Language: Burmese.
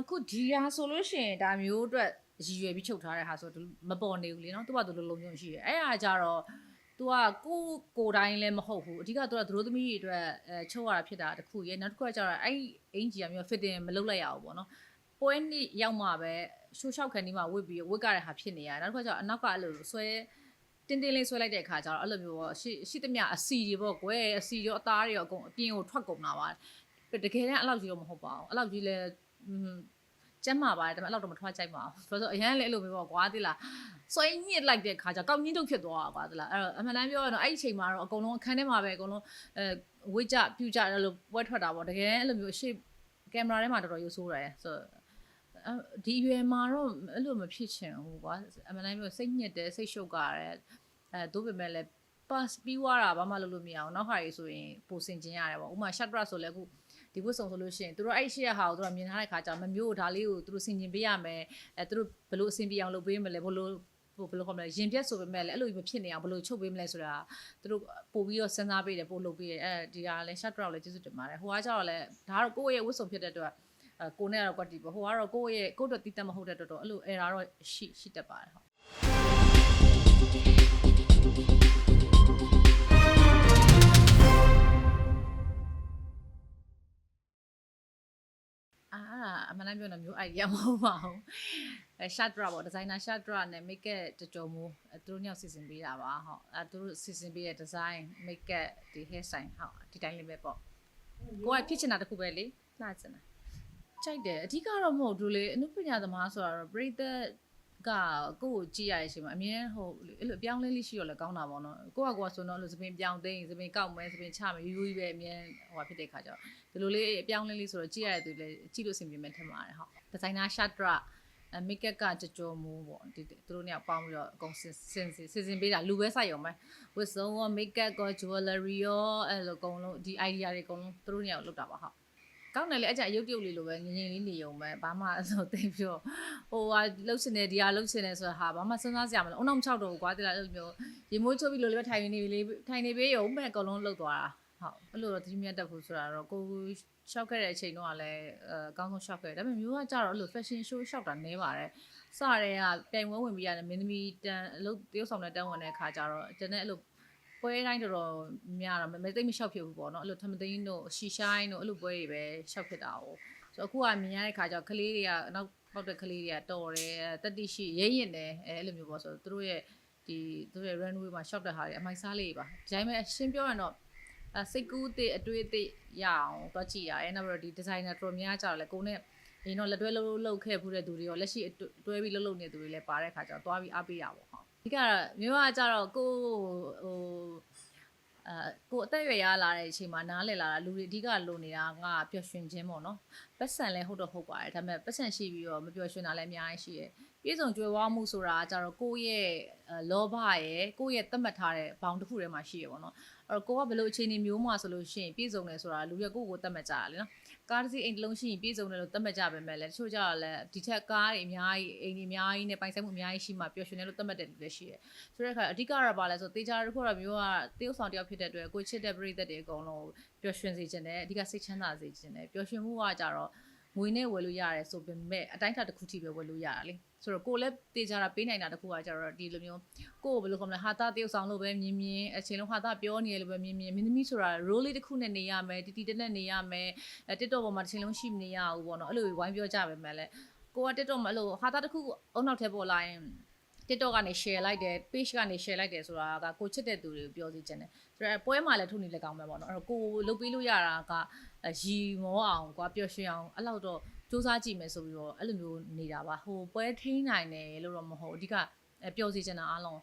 အခုဒီဟာဆိုလို့ရှိရင်ဒါမျိုးအတွက်ရည်ရွယ်ပြီးချုပ်ထားတဲ့ဟာဆိုတော့မပေါ်နေဘူးလေနော်သူကသူလိုလုံမျိုးရှိတယ်အဲ့ဟာကြတော့ तू ကကိုကိုတိုင်းလည်းမဟုတ်ဘူးအဓိက तू ကသူတို့သမီးတွေအတွက်အဲချုပ်ရတာဖြစ်တာတခုရဲ့နောက်တစ်ခုကကျတော့အဲ့အင်ဂျီကမျိုး fitting မလုပ်လိုက်ရဘူးပေါ့နော်ပွဲနေ့ရောက်မှပဲရှိုးလျှောက်ခံဒီမှာဝစ်ပြီးဝစ်ကြတဲ့ဟာဖြစ်နေရနောက်တစ်ခုကကျတော့အနောက်ကအဲ့လိုဆွဲတင်းတင်းလေးဆွဲလိုက်တဲ့အခါကျတော့အဲ့လိုမျိုးပေါ့ရှိရှိသမျှအစီတွေပေါ့ကွယ်အစီရောအသားတွေရောအကုန်အပြင်ကိုထွက်ကုန်တာပါတကယ်တမ်းအဲ့လောက်ကြီးတော့မဟုတ်ပါဘူးအဲ့လောက်ကြီးလဲ ကျမ်းမာပါတယ်ဒါပေမဲ့အဲ့လောက်တော့မထွက်ကြိုက်ပါဘူးဆိုတော့အရန်လည်းအဲ့လိုမျိုးပေါ့ကွာတိလားဆွဲညစ်လိုက်တဲ့ခါကျကောက်ညင်းတုတ်ဖြစ်သွားတာကွာတိလားအဲ့တော့အမှန်တမ်းပြောရတော့အဲ့ဒီအချိန်မှာတော့အကုန်လုံးအခန်းထဲမှာပဲအကုန်လုံးအဲဝိကြပြူကြအဲ့လိုပွဲထွက်တာပေါ့တကယ်အဲ့လိုမျိုးရှေ့ကင်မရာထဲမှာတော်တော်ရုပ်ဆိုးတယ်ဆိုတော့ဒီရွယ်မှာတော့အဲ့လိုမဖြစ်ချင်ဘူးကွာအမှန်တမ်းပြောစိတ်ညစ်တယ်စိတ်ရှုပ်ကြတယ်အဲတို့ပေမဲ့လည်း pass ပြီးွားတာဘာမှလုပ်လို့မရအောင်နောက်ဟာတွေဆိုရင်ပိုစင်ကျင်ရတယ်ပေါ့ဥပမာ shut dress ဆိုလည်းအခု ဒီဝတ်စုံဆိုလို့ရှိရင်သူတို့အဲ့ရှိရဟာကိုသူတို့မြင်ထားတဲ့ခါကျမမျိုးဒါလေးကိုသူတို့ဆင်ကျင်ပေးရမယ်အဲသူတို့ဘယ်လိုအဆင်ပြေအောင်လုပ်ပေးမလဲဘယ်လိုဟိုဘယ်လိုခေါ်မလဲရင်ပြက်ဆိုပေမဲ့လည်းအဲ့လိုမဖြစ်နေအောင်ဘယ်လိုချုပ်ပေးမလဲဆိုတာသူတို့ပို့ပြီးတော့စဉ်းစားပေးတယ်ပို့လုပ်ပေးတယ်အဲဒီကလည်း shut dress လည်းကျေးဇူးတင်ပါတယ်ဟိုကကျတော့လည်းဒါကတော့ကိုယ့်ရဲ့ဝတ်စုံဖြစ်တဲ့အတွက်အဲကိုနဲ့ကတော့ကွက်တီပေါ့ဟိုကတော့ကိုယ့်ရဲ့ကိုယ့်အတွက်တည်တတ်မဟုတ်တဲ့အတွက်တော့အဲ့လို error တော့ရှိရှိတတ်ပါတယ်ဟုတ် အဲ့ဒါအမှန်တမ်းပြောရင်တော့မျိုး idea မဟုတ်ပါဘူးအဲ shut drop ပေါ့ designer shut drop နဲ့ make up တကြောမိုးအဲသူတို့ညောက်စီစဉ်ပေးတာပါဟုတ်အဲသူတို့စီစဉ်ပေးတဲ့ design make up ဒီ hair style ဟုတ်ဒီတိုင်းလေးပဲပေါ့ကိုကဖြစ်ချင်တာတစ်ခုပဲလေလှချင်တာကြိုက်တယ်အဓိကတော့မဟုတ်ဘူးလေအနုပညာသမားဆိုတော့ပရိသတ် ကကိုယ့်ကိုကြည့်ရတဲ့အချိန်မှာအမြဲဟိုအဲ့လိုအပြောင်းလဲလေးရှိရလဲကောင်းတာပေါ့နော်ကိုကကိုကဆိုတော့အဲ့လိုသပင်ပြောင်းသိမ်းသပင်ကောက်မဲသပင်ချမယ်ယူယူပဲအမြဲဟိုဖြစ်တဲ့ခါကျတော့ဒီလိုလေးအပြောင်းလဲလေးဆိုတော့ကြည့်ရတဲ့သူလည်းကြည့်လို့အဆင်ပြေမယ်ထင်ပါတယ်ဟုတ်ဒီဇိုင်နာ shut drop အမိတ်ကကကြကြောမူပေါ့ဒီသူတို့เนี่ยပေါင်းပြီးတော့အကုန်စင်စင်စင်စင်ပေးတာလူပဲစိုက်ရုံပဲဝတ်စုံရော make up ရော jewelry ရောအဲ့လိုအကုန်လုံးဒီ idea တွေအကုန်လုံးသူတို့เนี่ยလောက်တာပါဟုတ် ကောင်းတယ်လေအကြအယုတ်တရုတ်လေးလိုပဲငငင်လေးနေုံပဲဘာမှအဲ့လိုသိပြီးတော့ဟိုဟာလှုပ်ရှင်နေဒီဟာလှုပ်ရှင်နေဆိုတာဟာဘာမှစဉ်းစားစရာမလိုအုံနောက်6တော့ကွာတိလာအဲ့လိုမျိုးရေမိုးချုပ်ပြီးလိုလေးပဲထိုင်နေပြီလေးထိုင်နေပေးရုံပဲအကုန်လုံးလှုပ်သွားတာဟုတ်အဲ့လိုတော့တတိမြတ်တက်ဖို့ဆိုတာတော့ကိုရှောက်ခဲ့တဲ့အချိန်တော့လည်းအဲအကောင်းဆုံးရှောက်ခဲ့တယ်ဒါပေမဲ့မျိုးကကြတော့အဲ့လို fashion show ရှောက်တာနည်းပါတယ်စရဲကပြိုင်ဝဲဝင်ပြီးရတယ်မင်းသမီးတန်အလုပ်တရုပ်ဆောင်တဲ့တန်းဝင်တဲ့ခါကျတော့ကျွန်တော်အဲ့လို ပွဲတိုင်းတော်တော်များတော့မသိမလျှောက်ဖြစ်ဘူးပေါ့နော်အဲ့လိုထမသိန်းတို့ရှီရှိုင်းတို့အဲ့လိုပွဲတွေပဲရှောက်ဖြစ်တာ哦ဆိုတော့အခုကမြင်ရတဲ့ခါကျတော့ကလေးတွေကနောက်ပေါက်တဲ့ကလေးတွေကတော်တယ်တတိရှိရဲရင်တယ်အဲ့လိုမျိုးပေါ့ဆိုတော့သူတို့ရဲ့ဒီသူတို့ရဲ့ runway မှာရှောက်တဲ့ဟာတွေအမိုက်စားလေးပါဒီတိုင်းပဲအရှင်းပြောရတော့အဲစိတ်ကူးတဲ့အတွေ့အသိရအောင်တော့ကြည့်ရတယ်နောက်ပြီးတော့ဒီ designer တော်များကြတော့လေကိုနဲ့အရင်တော့လက်တွဲလှုပ်လှုပ်ခဲ့ဖူးတဲ့သူတွေရောလက်ရှိတွဲပြီးလှုပ်လှုပ်နေသူတွေလည်းပါတဲ့ခါကျတော့သွားပြီးအားပေးတာပေါ့ဟု တ်ဒီကတော့မျိုးကကြတော့ကိုဟိုအာကိုအသက်အရွယ်ရလာတဲ့အချိန်မှာနားလည်လာတာလူတွေအဓိကလိုနေတာကပျော်ရွှင်ခြင်းပေါ့နော်ပတ်စံလည်းဟုတ်တော့ဟုတ်ပါတယ်ဒါပေမဲ့ပတ်စံရှိပြီးတော့မပျော်ရွှင်တာလည်းအများကြီးရှိတယ်ပြည့်စုံကြွယ်ဝမှုဆိုတာကြတော့ကိုယ့်ရဲ့လောဘရဲ့ကိုယ့်ရဲ့သတ်မှတ်ထားတဲ့ဘောင်တစ်ခုထဲမှာရှိရပေါ့နော်အဲ့တော့ကိုကဘယ်လိုအခြေအနေမျိုးမှဆိုလို့ရှိရင်ပြည့်စုံတယ်ဆိုတာလူရကိုယ့်ကိုသတ်မှတ်ကြတာလေနော် ကားတစ်စီးအိမ်တစ်လုံးရှိရင်ပြည့်စုံတယ်လို့သတ်မှတ်ကြပါမယ်လေတချို့ကြတော့လည်းဒီထက်ကားတွေအများကြီးအိမ်တွေအများကြီးနဲ့ပိုင်ဆိုင်မှုအများကြီးရှိမှပျော်ရွှင်တယ်လို့သတ်မှတ်တယ်လို့လည်းရှိတယ်ဆိုတဲ့အခါအဓိကတော့ပါလဲဆိုတေချာတစ်ခုတော့မျိုးကတရုပ်ဆောင်တယောက်ဖြစ်တဲ့အတွက်ကိုချစ်တဲ့ပရိသတ်တွေအကုန်လုံးပျော်ရွှင်စေခြင်းနဲ့အဓိကစိတ်ချမ်းသာစေခြင်းနဲ့ပျော်ရွှင်မှုကကြတော့ ငွေနဲ့ဝယ်လို့ရတယ်ဆိုပေမဲ့အတိုင်းအတာတစ်ခုထိပဲဝယ်လို့ရတာလေဆိုတော့ကိုလည်းတေချာတာပေးနိုင်တာတစ်ခုကကြတော့ဒီလိုမျိုးကိုကိုဘယ်လိုခေါ်မလဲဟာတာတရုပ်ဆောင်လို့ပဲမြင်မြင်အချိန်လုံးဟာတာပြောနေရလို့ပဲမြင်မြင်မင်းသမီးဆိုတာ role လေးတစ်ခုနဲ့နေရမယ်တီတီတက်နဲ့နေရမယ်အဲ TikTok ပေါ်မှာတစ်ချိန်လုံးရှိမနေရဘူးပေါ့နော်အဲ့လိုဝိုင်းပြောကြပဲမဲ့လဲကိုက TikTok မှာအဲ့လိုဟာတာတစ်ခုအုံနောက်ထဲပေါ်လာရင် TikTok ကနေ share လိုက်တယ် page ကနေ share လိုက်တယ်ဆိုတာကကိုချစ်တဲ့သူတွေကိုပြောစီခြင်းတယ်ဆိုတော့ပွဲမှာလည်းထုနေလက်ကောင်းပဲပေါ့နော်အဲ့တော့ကိုလုပ်ပေးလို့ရတာက ရီမောအောင်ကွာပျော်ရွှင်အောင်အဲ့လောက်တော့စူးစမ်းကြည့်မယ်ဆိုပြီးတော့အဲ့လိုမျိုးနေတာပါဟိုပွဲထိန်းနိုင်တယ်လို့တော့မဟုတ်အဓိကပျော်စီခြင်းတာအားလုံး